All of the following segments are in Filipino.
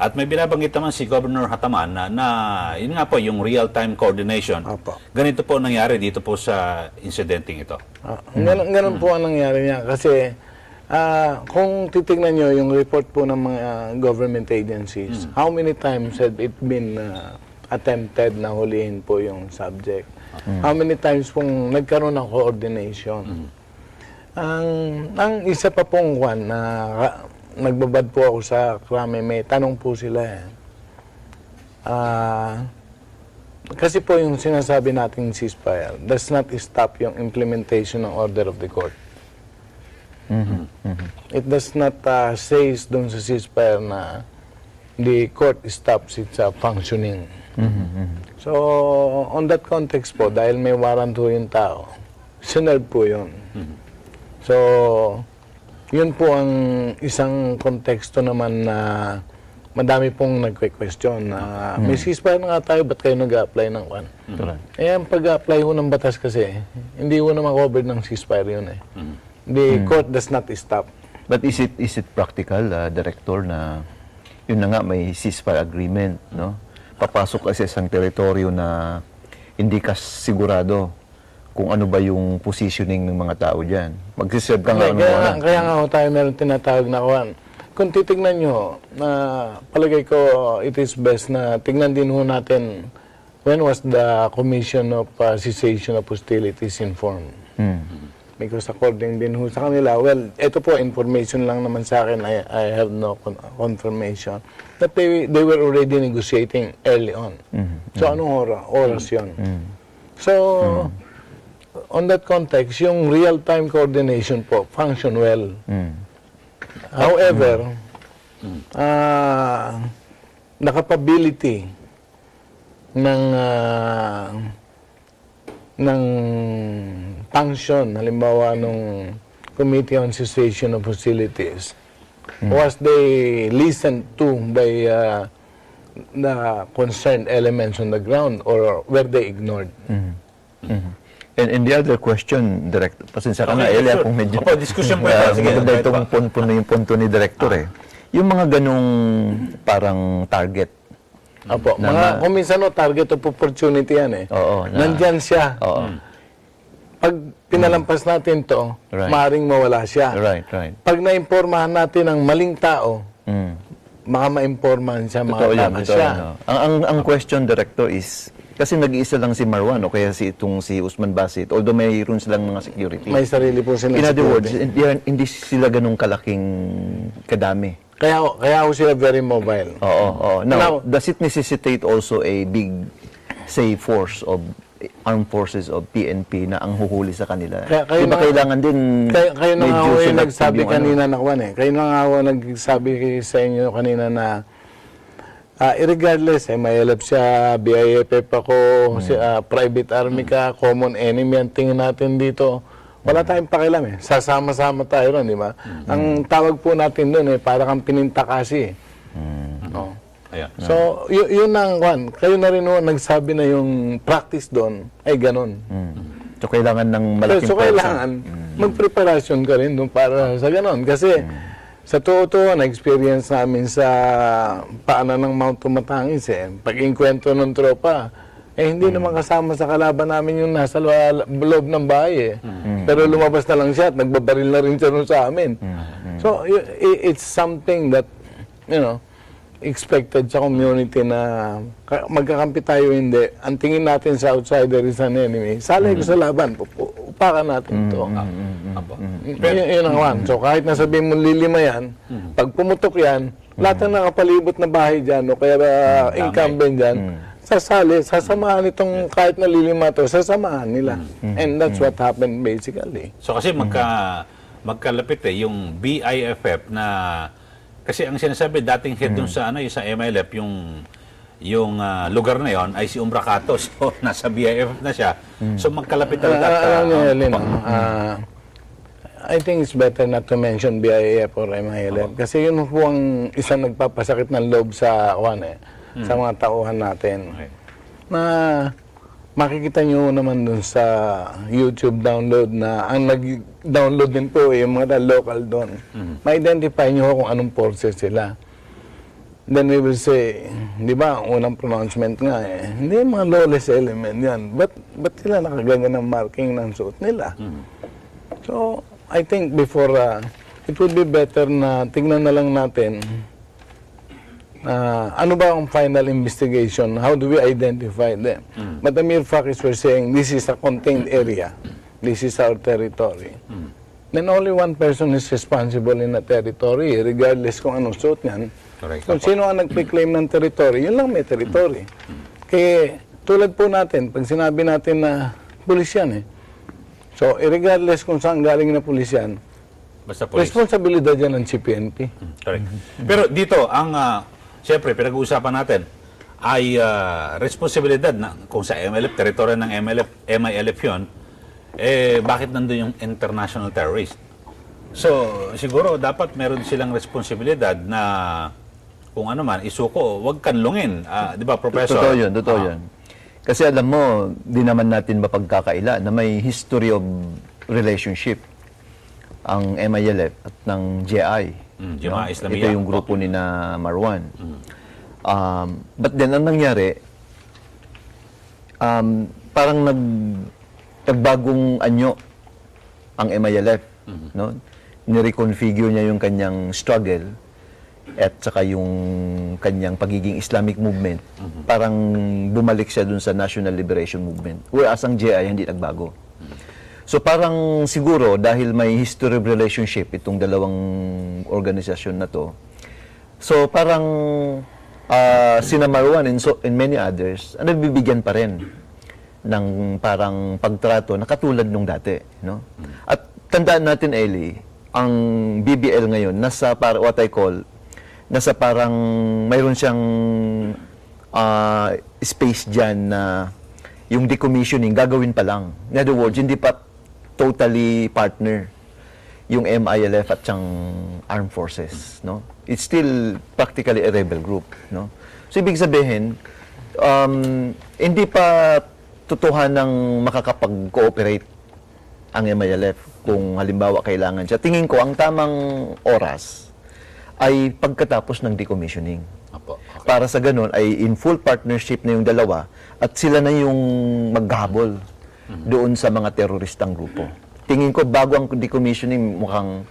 At may binabanggit naman si Governor Hataman na, na yun nga po, yung real-time coordination. Opo. Ganito po nangyari dito po sa incidenting ito. Ah, ganun, ganun po ang nangyari niya. Kasi ah, kung titignan nyo yung report po ng mga government agencies, how many times had it been ah, attempted na hulihin po yung subject? How many times pong nagkaroon ng coordination? Ang, ang isa pa pong kwan na ka- nagbabad po ako sa krame, may tanong po sila eh. Ah, kasi po yung sinasabi nating ceasefire does not stop yung implementation ng order of the court. It does not uh, say doon sa ceasefire na the court stops its uh, functioning. So, on that context po, dahil may warrant ho yung tao, sinerve po yun. So, yun po ang isang konteksto naman na madami pong nagque-question na may ceasefire na nga tayo, ba't kayo nag-apply ng kwan? Correct. Eh, ang pag-apply ho ng batas kasi, hindi ho naman covered ng ceasefire yun eh. The court does not stop. But is it is it practical, uh, Director, na yun na nga may ceasefire agreement, no? Papasok kasi sa isang teritoryo na hindi ka sigurado kung ano ba yung positioning ng mga tao dyan. Magsiserve ka nga ng kaya, nga- kaya nga ho tayo meron tinatawag na kwan. Kung titignan nyo, na palagay ko it is best na tignan din ho natin when was the Commission of uh, Cessation of Hostilities informed. Hmm. Because according din ho sa kanila, well, ito po information lang naman sa akin, I, I have no con- confirmation, that they, they were already negotiating early on. So anong oras? Oras yun. So, on that context, yung real-time coordination po, function well. Hmm. However, ah, the capability ng ah, ng function, halimbawa nung Committee on Cessation of Hostilities, was they listened to by ah, the concerned elements on the ground or were they ignored? Mhm. And, and the other question, Director, pasensya ka na, Okay, Elia, sure. kung medyo... Opo, discussion po. Ah, Sige, maganda itong pa. punto na yung punto ni Director eh. Yung mga ganong parang target. Opo, Na- mga na- kung minsan no, target of opportunity yan eh. Oo, na- Nandyan siya. Oo. Pag pinalampas natin to, Right. maaring mawala siya. Right, right. Pag naimpormahan natin ng maling tao, Mm. baka maimpormahan siya, Totoo makatama siya. yan. oh. Ang, ang, ang question, Director, is, kasi nag-iisa lang si Marwan o kaya si itong si Usman Basit, although mayroon silang mga security. May sarili po sila. In other words, hindi, hindi sila ganong kalaking kadami. kaya, kaya ako sila very mobile. Oo, oo. Now, Now- does it necessitate also a big, say, force of armed forces of PNP na ang huhuli sa kanila? Kaya- kayo Di ba na- kailangan din Kayo, kayo na nga medyo ho yung selective nagsabi yung ano? kanina na kwan eh. Kayo na nga ho nagsabi sa inyo kanina na ah, irregardless, eh, may alap siya, BIFF ako, Hmm. si, ah, private army ka, common enemy ang tingin natin dito. Wala tayong pakialam eh. Sasama-sama tayo ron, di ba? Hmm. Ang tawag po natin doon eh, para kang pininta kasi eh. Hmm. Oh. Ayan. So, y- yun ang kwan. Kayo na rin ho, nagsabi na yung practice doon ay ganun. Mm. So, kailangan ng So, malaking so pwersa. kailangan magpreparasyon ka rin doon para sa ganon. Kasi sa totoo, na-experience namin sa paanan ng Mount Tumatangis eh. Pag inkwento ng tropa, eh hindi naman kasama sa kalaban namin yung nasa lo- loob ng bahay eh. Pero lumabas na lang siya at nagbabaril na rin siya nun sa amin. So, y- i- it's something that, you know, expected sa community na ka- magkakampi tayo hindi. Ang tingin natin sa outsider is an enemy. Salay ko sa laban, pupu- upakan natin to. Apo. Y- yun, yun ang one. So kahit nasabihin mo lilima yan, pag pumutok yan, lahat ng nakapalibot na bahay dyan o kaya uh, incumbent dyan, sasali, sasamahan itong kahit nalilima to, sasamahan nila. And that's what happened basically. So kasi magka magkalapit eh yung BIFF na kasi ang sinasabi dating head dun sa ano yung sa MLF yung yung ah, lugar na yon ay si Umbracato. So nasa BIFF na siya. So magkalapit Uh, talaga at, alam niyo, Helen, ah, I think it's better not to mention BIF or MILF kasi yun po ang isang nagpapasakit ng loob sa kwan eh, sa mga tauhan natin. Okay. Na makikita nyo naman dun sa YouTube download na ang nag-download din po eh, yung mga local doon. Ma-identify nyo kung anong forces sila. Then we will say, di ba, unang pronouncement nga eh, hindi mga lawless element yan. Ba't, ba't sila nakaganyan ng marking ng suot nila? So, I think before, uh, it would be better na tignan na lang natin ah, ano ba ang final investigation? How do we identify them? But the mere fact is we're saying this is a contained area. This is our territory. Then only one person is responsible in a territory, regardless kung anong suot niyan. Correct. Kung sino ang nagpe-claim ng territory, yun lang may territory. Kaya tulad po natin, pag sinabi natin na pulis yan eh. So, regardless kung saan galing na pulis yan, Basta police. responsibilidad yan ng CPNP. Correct. Pero dito, ang, uh, siyempre, pinag-uusapan natin, ay ah, responsibilidad na kung sa MLF, teritoryo ng MLF, MILF yun, eh, bakit nandun yung international terrorist? So, siguro dapat meron silang responsibilidad na kung ano man, isuko, wag kanlungin. Ah, di ba, Professor? Totoo yun, totoo Ah, yun. Kasi alam mo, di naman natin mapagkakaila na may history of relationship ang MILF at ng GI. Mm, Jemaah Islamiyah. Ito yung grupo ni na Marwan. Um, but then, ang nangyari, um, parang nag, nagbagong anyo ang MILF. No? Nireconfigure niya yung kanyang struggle at saka yung kanyang pagiging Islamic movement. Parang bumalik siya dun sa National Liberation Movement. Whereas ang GI hindi nagbago. So parang siguro dahil may history of relationship itong dalawang organisasyon na to. So parang uh, sina Marwan and, so, and many others, ano bibigyan pa rin ng parang pagtrato na katulad nung dati, no? At tandaan natin Eli, ang BBL ngayon nasa para what I call nasa parang mayroon siyang ah, space diyan na yung decommissioning gagawin pa lang. In other words, hindi pa totally partner yung MILF at siyang armed forces, no? It's still practically a rebel group, no? So ibig sabihin, um, hindi pa totohan ng makakapag-cooperate ang MILF kung halimbawa kailangan siya. Tingin ko ang tamang oras ay pagkatapos ng decommissioning. Apo, okay. Para sa ganun ay in full partnership na yung dalawa at sila na yung maghabol doon sa mga teroristang grupo. Tingin ko bago ang decommissioning mukhang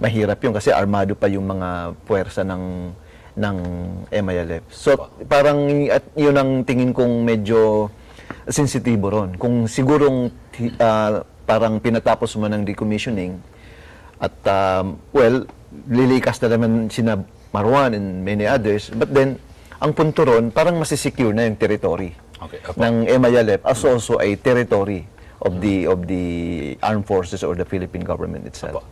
mahirap yun kasi armado pa yung mga puwersa ng ng MILF. So parang at yun ang tingin kong medyo sensitibo ron. Kung sigurong ah, parang pinatapos mo ng decommissioning at um, well, lilikas na naman sina Marwan and many others. But then, ang punto ron, parang masisecure na yung territory Okay, apo. ng MILF as also a territory of the of the armed forces or the Philippine government itself. Apo.